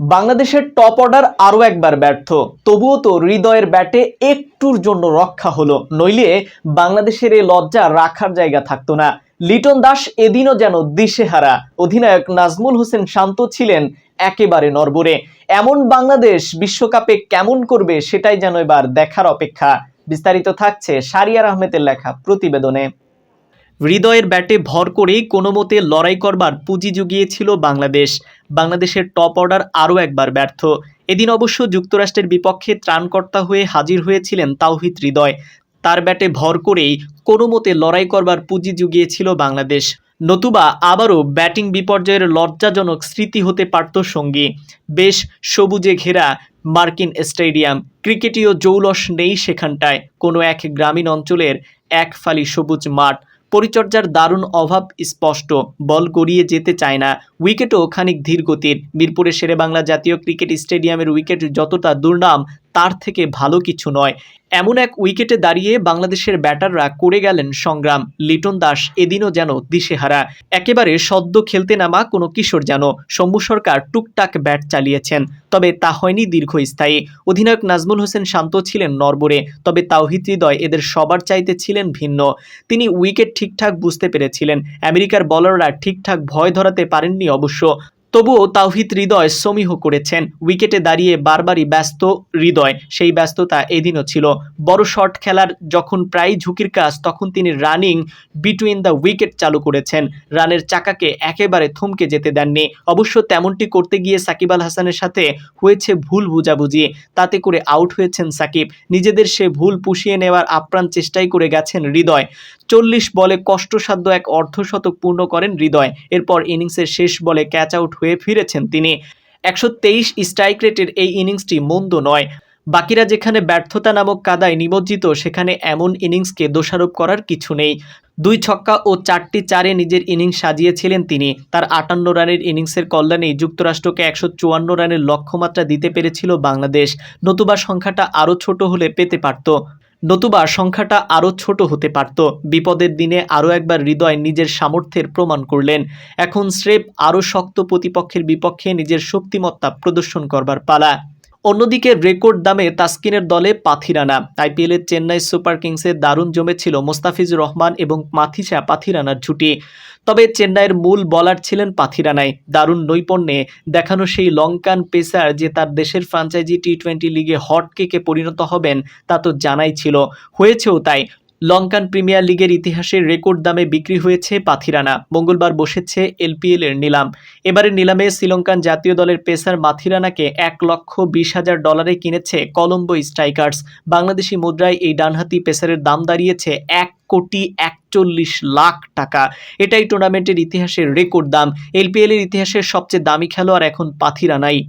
বাংলাদেশের top order আরও একবার ব্যর্থ। তবুও তো হৃদয়ের ব্যাটে একটুর জন্য রক্ষা হলো। নইলে বাংলাদেশের এই লজ্জা রাখার জায়গা থাকতো না। লিটন দাস এদিনও যেন দিশেহারা। অধিনায়ক নাজমুল হোসেন শান্ত ছিলেন একেবারে নরবরে। এমন বাংলাদেশ বিশ্বকাপে কেমন করবে সেটাই যেন এবার দেখার অপেক্ষা। বিস্তারিত থাকছে সারিয়ার আহমেদের লেখা প্রতিবেদনে। হৃদয়ের ব্যাটে ভর করেই কোনো মতে লড়াই করবার পুঁজি জুগিয়েছিল বাংলাদেশ। বাংলাদেশের টপ অর্ডার আরও একবার ব্যর্থ। এদিন অবশ্য যুক্তরাষ্ট্রের বিপক্ষে ত্রাণকর্তা হয়ে হাজির হয়েছিলেন তাওহিদ হৃদয়। তার ব্যাটে ভর করেই কোনো মতে লড়াই করবার পুঁজি জুগিয়েছিল বাংলাদেশ। নতুবা আবারও ব্যাটিং বিপর্যয়ের লজ্জাজনক স্মৃতি হতে পারত সঙ্গী। বেশ সবুজে ঘেরা মার্কিন স্টেডিয়াম। ক্রিকেটীয় জৌলস নেই সেখানটায়। কোনো এক গ্রামীণ অঞ্চলের এক ফালি সবুজ মাঠ। পরিচর্যার দারুণ অভাব স্পষ্ট। বল গড়িয়ে যেতে চায় না। উইকেটও খানিক ধীর গতির। মিরপুরের শেরেবাংলা জাতীয় ক্রিকেট স্টেডিয়ামের উইকেট যতটা দুর্নাম তার থেকে ভালো কিছু নয়। এমন এক উইকেটে দাঁড়িয়ে বাংলাদেশের ব্যাটাররা করে গেলেন সংগ্রাম। লিটন দাস এদিনও যেন দিশেহারা। একেবারে সদ্য খেলতে নামা কোনো কিশোর যেন শম্ভু সরকার টুকটাক ব্যাট চালিয়েছেন। তবে তা হয়নি দীর্ঘস্থায়ী। অধিনায়ক নাজমুল হোসেন শান্ত ছিলেন নরবরে তবে তাওহিদ হৃদয় এদের সবার চাইতে ছিলেন ভিন্ন। তিনি উইকেট ঠিকঠাক বুঝতে পেরেছিলেন। আমেরিকার বলাররা ঠিকঠাক ভয় ধরাতে পারেননি অবশ্য। তবুও তাওহিদ হৃদয় সমীহ করেছেন। উইকেটে দাঁড়িয়ে বারবারই ব্যস্ত হৃদয়, সেই ব্যস্ততা এদিনও ছিল। বড় শট খেলার যখন প্রায় ঝুঁকির কাজ, তখন তিনি রানিং বিটুইন দ্য উইকেট চালু করেছেন। রানের চাকাকে একেবারে থমকে যেতে দেননি। অবশ্য তেমনটি করতে গিয়ে সাকিব আল হাসানের সাথে হয়েছে ভুল বুঝাবুঝি। তাতে করে আউট হয়েছেন সাকিব। নিজেদের সে ভুল পুষিয়ে নেওয়ার আপ্রাণ চেষ্টাই করে গেছেন হৃদয়। চল্লিশ বলে কষ্টসাধ্য এক অর্ধশতক পূর্ণ করেন হৃদয়। এরপর ইনিংসের শেষ বলে ক্যাচ আউট হয়ে ফিরেছেন তিনি। একশো তেইশ স্ট্রাইক রেটের এই ইনিংসটি মন্দ নয়। বাকিরা যেখানে ব্যর্থতা নামক কাদায় নিমজ্জিত, সেখানে এমন ইনিংসকে দোষারোপ করার কিছু নেই। দুই ছক্কা ও চারটি চারে নিজের ইনিংস সাজিয়েছিলেন তিনি। তার আটান্ন রানের ইনিংসের কল্যাণেই যুক্তরাষ্ট্রকে একশো চুয়ান্ন রানের লক্ষ্যমাত্রা দিতে পেরেছিল বাংলাদেশ। নতুবা সংখ্যাটা আরও ছোট হলে পেতে পারত। নতুবা সংখ্যাটা আরও ছোট হতে পারত। বিপদের দিনে আরও একবার হৃদয় নিজের সামর্থ্যের প্রমাণ করলেন। এখন স্রেফ আরও শক্ত প্রতিপক্ষের বিপক্ষে নিজের শক্তিমত্তা প্রদর্শন করবার পালা। অন্যদিকে রেকর্ড দামে তাস্কিনের দলে পাথিরানা। আইপিএলের চেন্নাই সুপার কিংসে দারুণ জমেছিল মোস্তাফিজ রহমান এবং মাথিসা পাথিরানার জুটি। তবে চেন্নাইয়ের মূল বলার ছিলেন পাথিরানাই। দারুণ নৈপুণ্যে দেখানো সেই লঙ্কান পেসার যে তার দেশের ফ্রাঞ্চাইজি টি টোয়েন্টি লিগে হটকেকে পরিণত হবেন, তা তো জানাই ছিল। হয়েছেও তাই। লঙ্কান প্রিমিয়ার লিগের ইতিহাসে রেকর্ড দামে বিক্রি হয়েছে পাথিরানা। মঙ্গলবার বসেছে এলপিএল এর নিলাম। এবারের নিলামে শ্রীলঙ্কান জাতীয় দলের পেসার মাথিরানাকে এক লক্ষ বিশ হাজার ডলারে কিনেছে কলম্বো স্ট্রাইকার্স। বাংলাদেশি মুদ্রায় এই ডানহাতি পেসারের দাম দাঁড়িয়েছে এক কোটি একচল্লিশ লাখ টাকা। এটাই টুর্নামেন্টের ইতিহাসের রেকর্ড দাম। এলপিএল এর ইতিহাসের সবচেয়ে দামি খেলোয়াড় এখন পাথিরানাই।